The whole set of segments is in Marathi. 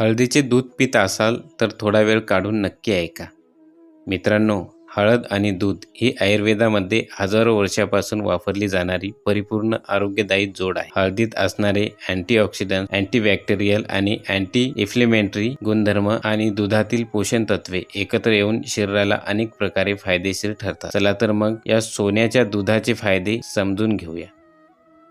हळदीचे दूध पित असाल तर थोडा वेळ काढून नक्की ऐका. मित्रांनो हळद आणि दूध ही आयुर्वेदामध्ये हजारो वर्षापासून वापरली जाणारी परिपूर्ण आरोग्यदायी जोड आहे. हळदीत असणारे अँटीऑक्सिडंट अँटीबॅक्टेरियल आणि अँटी इफ्लेमेंटरी गुणधर्म आणि दुधातील पोषण तत्वे एकत्र येऊन शरीराला अनेक प्रकारे फायदेशीर ठरतात. चला तर मग या सोन्याच्या दुधाचे फायदे समजून घेऊया.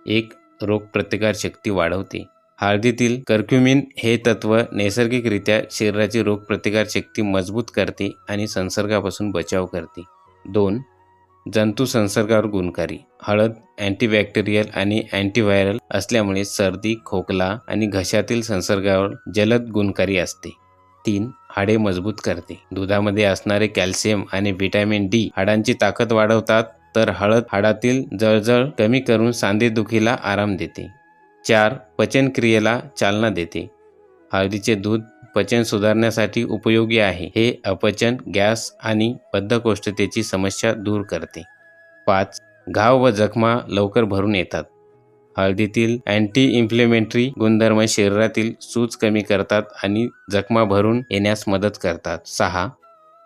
एक रोगप्रतिकारशक्ती वाढवते. हळदीतील कर्क्युमिन हे तत्व नैसर्गिकरित्या शरीराची रोगप्रतिकार शक्ती मजबूत करते आणि संसर्गापासून बचाव करते. दोन जंतू संसर्गावर गुणकारी. हळद अँटीबॅक्टेरियल आणि अँटीव्हायरल असल्यामुळे सर्दी खोकला आणि घशातील संसर्गावर जलद गुणकारी असते. तीन हाडे मजबूत करते. दुधामध्ये असणारे कॅल्शियम आणि व्हिटॅमिन डी हाडांची ताकद वाढवतात तर हळद हाडातील जळजळ कमी करून सांधेदुखीला आराम देते. चार पचनक्रियेला चालना देते. हळदीचे दूध पचन सुधारण्यासाठी उपयोगी आहे. हे अपचन गॅस आणि बद्धकोष्ठतेची समस्या दूर करते. पाच घाव व जखमा लवकर भरून येतात. हळदीतील अँटी इन्फ्लेमेंटरी गुणधर्म शरीरातील सूज कमी करतात आणि जखमा भरून येण्यास मदत करतात. सहा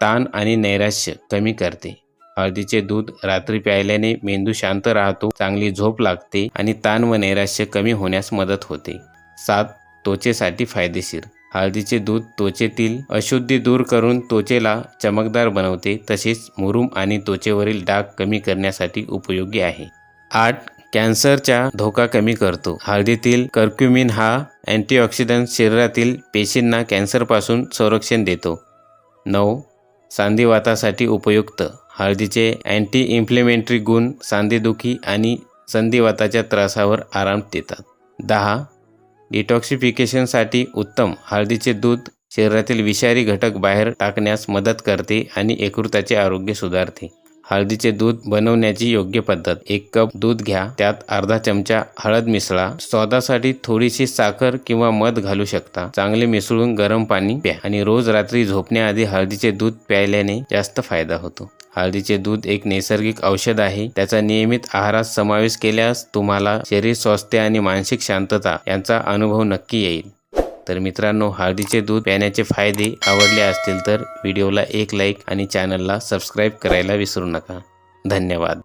ताण आणि नैराश्य कमी करते. हळदीचे दूध रात्री प्यायल्याने मेंदू शांत राहतो चांगली झोप लागते आणि ताण व नैराश्य कमी होण्यास मदत होते. सात त्वचेसाठी फायदेशीर. हळदीचे दूध त्वचेतील अशुद्धी दूर करून त्वचेला चमकदार बनवते तसेच मुरूम आणि त्वचेवरील डाग कमी करण्यासाठी उपयोगी आहे. आठ कॅन्सरचा धोका कमी करतो. हळदीतील कर्क्युमिन हा अँटीऑक्सिडंट शरीरातील पेशींना कॅन्सरपासून संरक्षण देतो. नऊ सांधिवातासाठी उपयुक्त. हळदीचे अँटी इन्फ्लेमेंटरी गुण सांधेदुखी आणि संधिवाताच्या त्रासावर आराम देतात. दहा डिटॉक्सिफिकेशनसाठी उत्तम हळदीचे दूध शरीरातील विषारी घटक बाहेर टाकण्यास मदत करते आणि यकृताचे आरोग्य सुधारते. हळदीचे दूध बनवण्याची योग्य पद्धत. एक कप दूध घ्या त्यात अर्धा चमचा हळद मिसळा. स्वादासाठी थोडीशी साखर किंवा मध घालू शकता. चांगले मिसळून गरम पाणी प्या आणि रोज रात्री झोपण्याआधी हळदीचे दूध प्यायल्याने जास्त फायदा होतो. हळदीचे दूध एक नैसर्गिक औषध आहे. त्याचा नियमित आहारात समावेश केल्यास तुम्हाला शरीर स्वास्थ्य आणि मानसिक शांतता यांचा अनुभव नक्की येईल. तर मित्रांनो हळदीचे दूध पिण्याचे फायदे आवडले असतील तर व्हिडिओला एक लाईक आणि चॅनलला सबस्क्राईब करायला विसरू नका. धन्यवाद.